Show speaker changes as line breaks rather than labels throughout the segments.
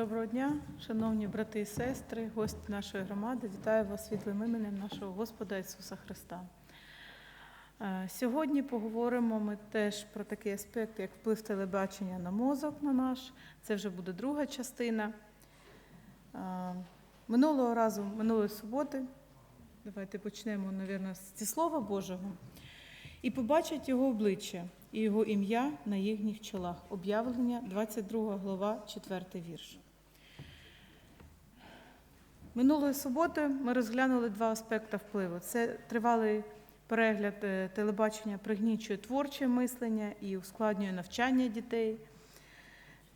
Доброго дня, шановні брати і сестри, гості нашої громади. Вітаю вас світлим іменем нашого Господа Ісуса Христа. Е, Сьогодні поговоримо ми теж про такий аспект, як вплив телебачення на мозок на наш. Це вже буде друга частина. Е, Минулого разу, минулої суботи, давайте почнемо, мабуть, зі Слова Божого. І побачать його обличчя і його ім'я на їхніх чолах. Об'явлення, 22 глава, 4 вірш. Минулої суботи ми розглянули два аспекти впливу. Це тривалий перегляд е, телебачення пригнічує творче мислення і ускладнює навчання дітей.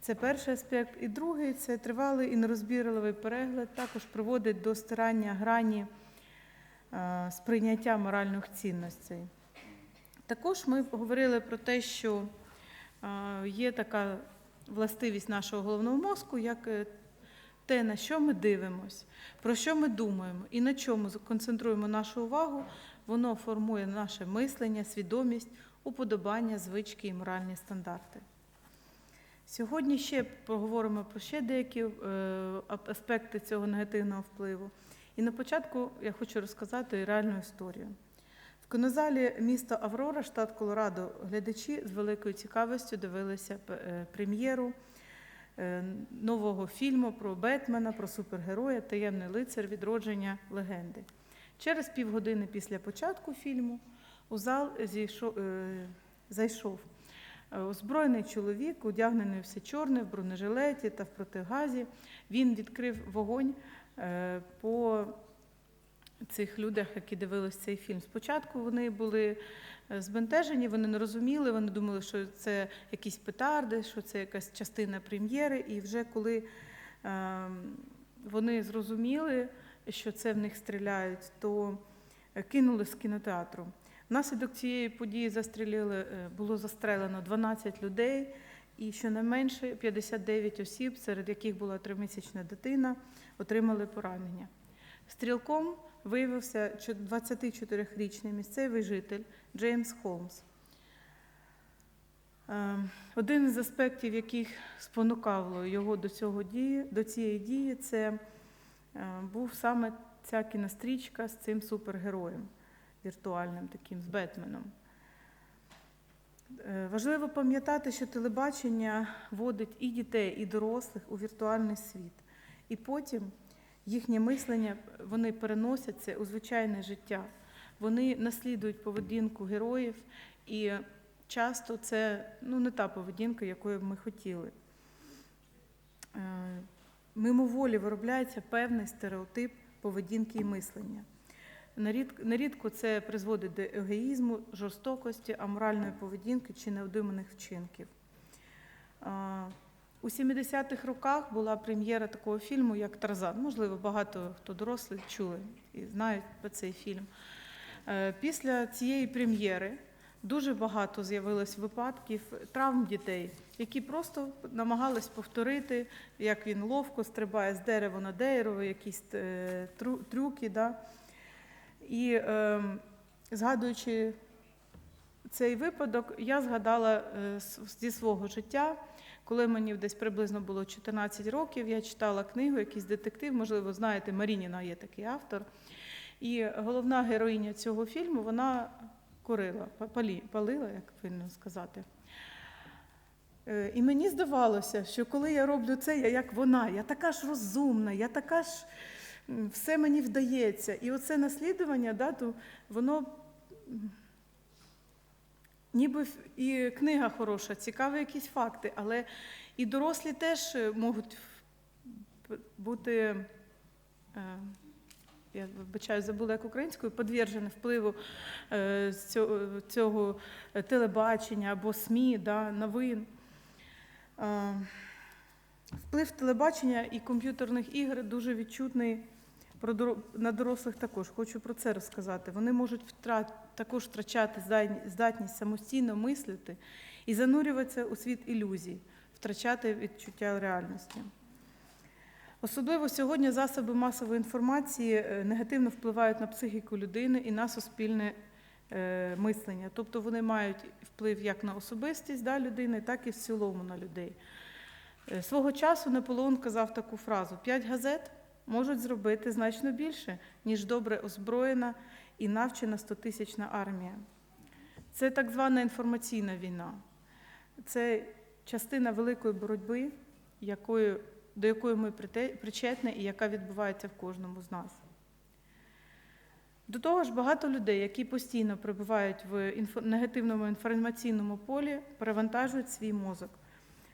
Це перший аспект. І другий це тривалий і нерозбірливий перегляд, також приводить до стирання грані е, сприйняття моральних цінностей. Також ми говорили про те, що е, є така властивість нашого головного мозку, як те, на що ми дивимося, про що ми думаємо і на чому концентруємо нашу увагу, воно формує наше мислення, свідомість, уподобання, звички і моральні стандарти. Сьогодні ще поговоримо про ще деякі е, аспекти цього негативного впливу. І на початку я хочу розказати реальну історію. В кінозалі міста Аврора, штат Колорадо, глядачі з великою цікавістю дивилися е, прем'єру нового фільму про Бетмена, про супергероя, таємний лицар відродження легенди. Через півгодини після початку фільму у зал е, зайшов е, озброєний чоловік, одягнений все чорне в бронежилеті та в протигазі. Він відкрив вогонь е, по цих людях, які дивилися цей фільм. Спочатку вони були е, збентежені, вони не розуміли, вони думали, що це якісь петарди, що це якась частина прем'єри. І вже коли е, вони зрозуміли, що це в них стріляють, то е, кинули з кінотеатру. Внаслідок цієї події застрілили, е, було застрелено 12 людей, і щонайменше 59 осіб, серед яких була тримісячна дитина, отримали поранення. Стрілком виявився 24-річний місцевий житель Джеймс Холмс. Е, Один з аспектів, яких спонукало його до, цього дії, до цієї дії, це е, був саме ця кінострічка з цим супергероєм віртуальним, таким з Бетменом. Е, Важливо пам'ятати, що телебачення вводить і дітей, і дорослих у віртуальний світ. І потім їхнє мислення вони переносяться у звичайне життя. Вони наслідують поведінку героїв, і часто це ну, не та поведінка, якою б ми хотіли. Е, Мимоволі виробляється певний стереотип поведінки і мислення. Нарід- Нерідко це призводить до егоїзму, жорстокості, аморальної поведінки чи необдуманих вчинків. У 70-х роках була прем'єра такого фільму, як Тарзан. Можливо, багато хто дорослих чули і знають про цей фільм. Е, Після цієї прем'єри дуже багато з'явилось випадків травм дітей, які просто намагались повторити, як він ловко стрибає з дерева на дерево, якісь е, трюки. Да? І е, згадуючи цей випадок, я згадала е, зі свого життя, коли мені десь приблизно було 14 років, я читала книгу, якийсь детектив, можливо, знаєте, Марініна є такий автор. І головна героїня цього фільму вона курила, палила, як вільно сказати. Е, І мені здавалося, що коли я роблю це, я як вона, я така ж розумна, я така ж все мені вдається. І оце наслідування, да, то воно ніби і книга хороша, цікаві якісь факти, але і дорослі теж е, можуть бути. е, Я вибачаю, забула як українською, підтверджені впливу е, цього, цього телебачення або СМІ, да, новин. Вплив телебачення і комп'ютерних ігор дуже відчутний про на дорослих також. Хочу про це розказати. Вони можуть втра- також втрачати здатність самостійно мислити і занурюватися у світ ілюзій, втрачати відчуття реальності. Особливо сьогодні засоби масової інформації е, негативно впливають на психіку людини і на суспільне е, мислення. Тобто вони мають вплив як на особистість да, людини, так і в цілому на людей. Е, Свого часу Наполеон казав таку фразу: п'ять газет можуть зробити значно більше, ніж добре озброєна і навчена стотисячна армія. Це так звана інформаційна війна. Це частина великої боротьби, якою, до якої ми причетні і яка відбувається в кожному з нас. До того ж, багато людей, які постійно перебувають в негативному інформаційному полі, перевантажують свій мозок.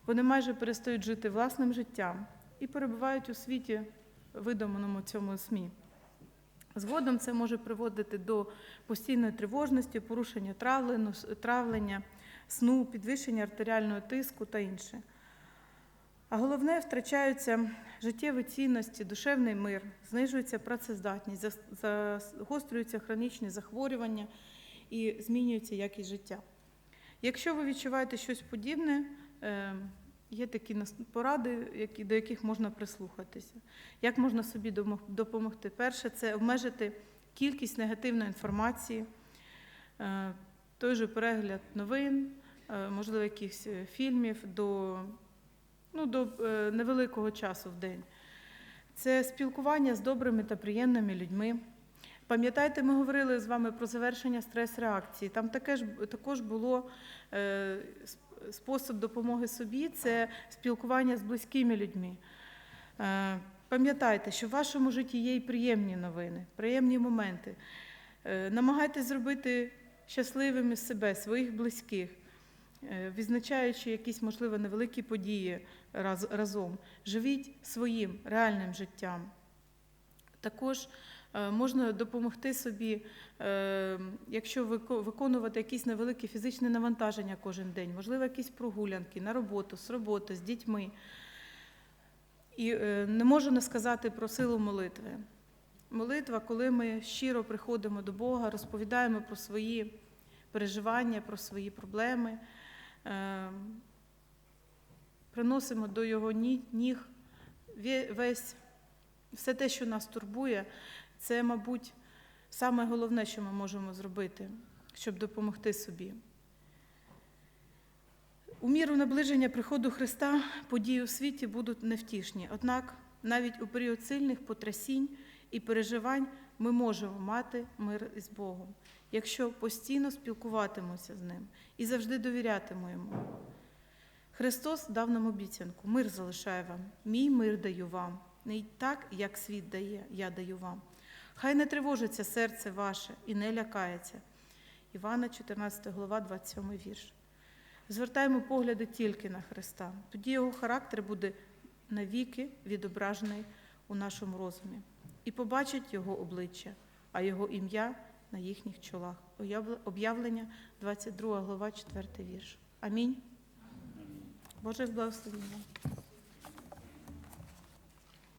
Вони майже перестають жити власним життям і перебувають у світі, видуманому цьому СМІ. Згодом це може приводити до постійної тривожності, порушення травлення, сну, підвищення артеріального тиску та інше. А головне, втрачаються життєві цінності, душевний мир, знижується працездатність, загострюються хронічні захворювання і змінюється якість життя. Якщо ви відчуваєте щось подібне, е, є такі поради, які, до яких можна прислухатися. Як можна собі допомогти? Перше, це обмежити кількість негативної інформації, е, той же перегляд новин, е, можливо, якихось е, фільмів до, ну, до невеликого часу в день. Це спілкування з добрими та приємними людьми. Пам'ятаєте, ми говорили з вами про завершення стрес-реакції. Там таке ж, також було е, спосіб допомоги собі це спілкування з близькими людьми. Е, Пам'ятайте, що в вашому житті є і приємні новини, приємні моменти. Е, Намагайтесь зробити щасливими себе, своїх близьких, е, відзначаючи якісь, можливо, невеликі події разом. Живіть своїм реальним життям. Також можна допомогти собі, е, якщо виконувати якісь невеликі фізичні навантаження кожен день, можливо, якісь прогулянки на роботу, з роботи, з дітьми. І е, не можу не сказати про силу молитви. Молитва, коли ми щиро приходимо до Бога, розповідаємо про свої переживання, про свої проблеми, е, приносимо до Його ніг весь все те, що нас турбує, це, мабуть, саме головне, що ми можемо зробити, щоб допомогти собі. У міру наближення приходу Христа події у світі будуть невтішні. Однак навіть у період сильних потрясінь і переживань ми можемо мати мир із Богом, якщо постійно спілкуватимемося з ним і завжди довірятимемо йому. Христос дав нам обіцянку: мир залишаю вам, мій мир даю вам. Не так, як світ дає, я даю вам. Хай не тривожиться серце ваше і не лякається. Івана, 14 глава, 27 вірш. Звертаємо погляди тільки на Христа. Тоді його характер буде навіки відображений у нашому розумі. І побачить його обличчя, а його ім'я на їхніх чолах. Об'явле- Об'явлення, 22 глава, 4 вірш. Амінь. Боже благословення.